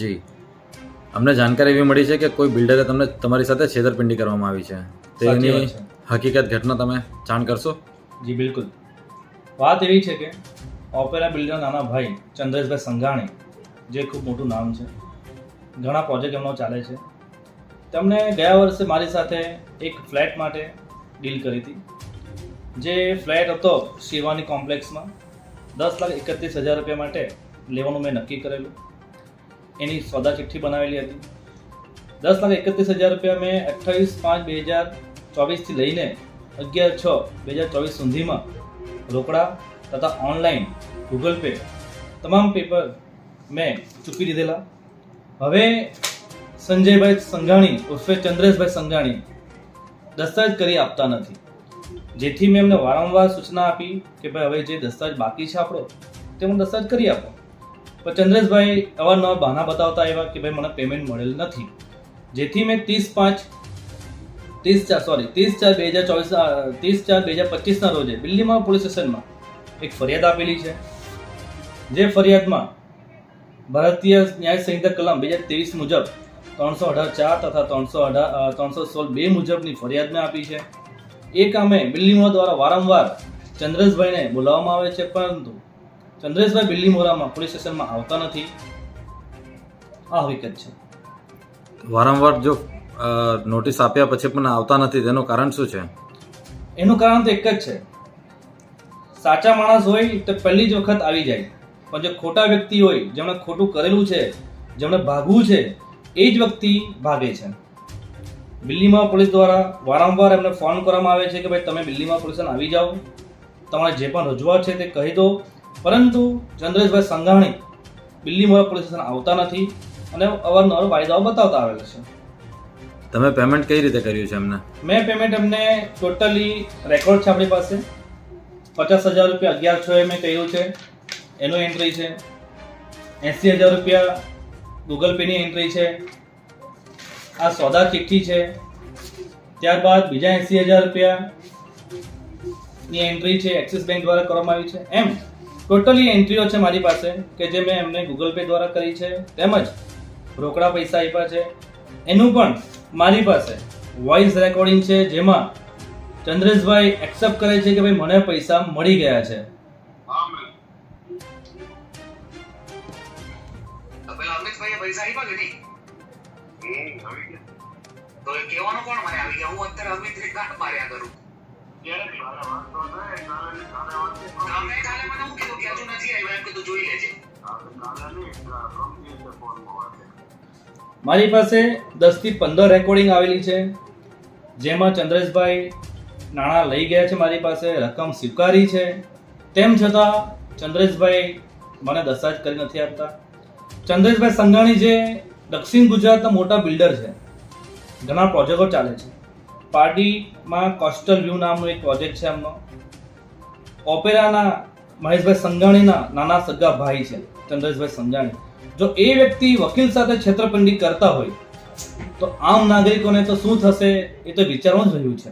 જી. અમને જાણકારી એવી મળી છે કે કોઈ બિલ્ડરે તમને તમારી સાથે છેતરપિંડી કરવામાં આવી છે. તેની હકીકત ઘટના તમે જાણ કરશો? જી બિલકુલ. વાત એવી છે કે ઓપેરા બિલ્ડર નાના ભાઈ ચંદ્રેશભાઈ સંઘાણી જે ખૂબ મોટું નામ છે ઘણા પ્રોજેક્ટ એમનો ચાલે છે. તેમણે ગયા વર્ષે મારી સાથે એક ફ્લેટ માટે ડીલ કરી હતી. જે ફ્લેટ હતો શિવાની કોમ્પ્લેક્સમાં દસ લાખ એકત્રીસ હજાર રૂપિયા માટે લેવાનું મેં નક્કી કરેલું. એની સોદા ચિઠ્ઠી બનાવેલી હતી. દસ લાખ એકત્રીસ હજાર રૂપિયા મેં અઠ્ઠાવીસ પાંચ બે હજાર ચોવીસથી લઈને અગિયાર છ બે હજાર ચોવીસ સુધીમાં રોકડા તથા ઓનલાઈન ગૂગલ પે તમામ પેપર મેં ચૂકી દીધેલા. હવે સંજયભાઈ સંઘાણી, ઉર્ફે ચંદ્રેશભાઈ સંઘાણી દસ્તાવેજ કરી આપતા નથી. જેથી મેં એમને વારંવાર સૂચના આપી કે ભાઈ હવે જે દસ્તાવેજ બાકી છે આપણો, તે મને દસ્તાવેજ કરી આપો. પણ ચંદ્રેશભાઈ અવારનવાર બહાના બતાવતા આવ્યા કે ભાઈ મને પેમેન્ટ મળેલ નથી. જેથી મેં ત્રીસ પાંચ, ત્રીસ ચાર સોરી ત્રીસ ચાર બે હજાર ચોવીસ ત્રીસ ચાર બે હજાર પચીસના રોજે દિલ્હીમાં પોલીસ સ્ટેશનમાં એક ફરિયાદ આપેલી છે. જે ફરિયાદમાં ભારતીય ન્યાય સંહિતા કલમ બે હજાર ત્રેવીસ મુજબ ત્રણસો અઢાર ચાર તથા ત્રણસો અઢાર ત્રણસો સોળ બે મુજબની ફરિયાદ મેં આપી છે. એ કામે બિલ્લીમોરા દ્વારા વારંવાર ચંદ્રેશભાઈને બોલાવવામાં આવે છે, પરંતુ ચંદ્રેશભાઈ બિલ્લીમોરામાં પોલીસ સ્ટેશનમાં આવતા નથી. આ હકીકત છે. વારંવાર જો નોટિસ આપ્યા પછી પણ આવતા નથી તેનું કારણ શું છે? એનું કારણ તો એક જ છે. સાચા માણસ હોય તો પહેલી જ વખત આવી જાય. પણ જો ખોટા વ્યક્તિ હોય જેમણે ખોટું કરેલું છે જેમણે ભાગવું છે એ જ વ્યક્તિ ભાગે છે. દિલ્હીમાં પોલીસ દ્વારા વારંવાર એમને ફોન કરવામાં આવે છે કે ભાઈ તમે દિલ્હીમાં પોલીસ આવી જાઓ. તમારે જે પણ રજૂઆત છે તે કહી દો. પરંતુ ચંદ્રેશભાઈ સંઘાણી દિલ્હીમાં પોલીસ સ્ટેશન આવતા નથી અને અવારનવાર વાયદાઓ બતાવતા આવેલા છે. તમે પેમેન્ટ કઈ રીતે કર્યું છે એમને? મેં પેમેન્ટ એમને ટોટલી રેકોર્ડ છે આપણી પાસે. પચાસ હજાર રૂપિયા અગિયાર છ એ મેં કહ્યું છે. એનું એન્ટ્રી છે. એંસી હજાર રૂપિયા ગૂગલ પેની એન્ટ્રી છે. આ સોદા ચિઠ્ઠી છે. ત્યારબાદ બીજા એંસી હજાર રૂપિયાની એન્ટ્રી છે એક્સિસ બેંક દ્વારા કરવામાં આવી છે. એમ ટોટલી એન્ટ્રીઓ છે મારી પાસે કે જે મેં એમને ગૂગલ પે દ્વારા કરી છે. તેમજ રોકડા પૈસા આપ્યા છે. એનું પણ મારી પાસે વોઇસ રેકોર્ડિંગ છે જેમાં ચંદ્રેશભાઈ એક્સેપ્ટ કરે છે કે ભાઈ મને પૈસા મળી ગયા છે. તો કહેવાનું કોણ મને? આવી ગયા? હું અત્યારે અમિત રેખાટ માર્યા કરું. મારી પાસે દસથી પંદર રેકોર્ડિંગ આવેલી છે, જેમાં ચંદ્રેશભાઈ નાણાં લઈ ગયા છે મારી પાસે, રકમ સ્વીકારી છે. તેમ છતાં ચંદ્રેશભાઈ મને દસ્તાવેજ કરી નથી આપતા. ચંદ્રેશભાઈ સંઘાણી જે દક્ષિણ ગુજરાતના મોટા બિલ્ડર છે, ઘણા પ્રોજેક્ટો ચાલે છે. પાર્ટીમાં કોસ્ટલ વ્યૂ નામનો એક પ્રોજેક્ટ છે એમનો. ઓપેરાના મહેશભાઈ સંઘાણીના નાના સગા ભાઈ છે, ચંદ્રેશભાઈ સંઘાણી. જો એ વ્યક્તિ વકીલ સાથે છેતરપિંડી કરતા હોય, તો આમ નાગરિકોને તો શું થશે એ તો વિચારવું જ રહ્યું છે.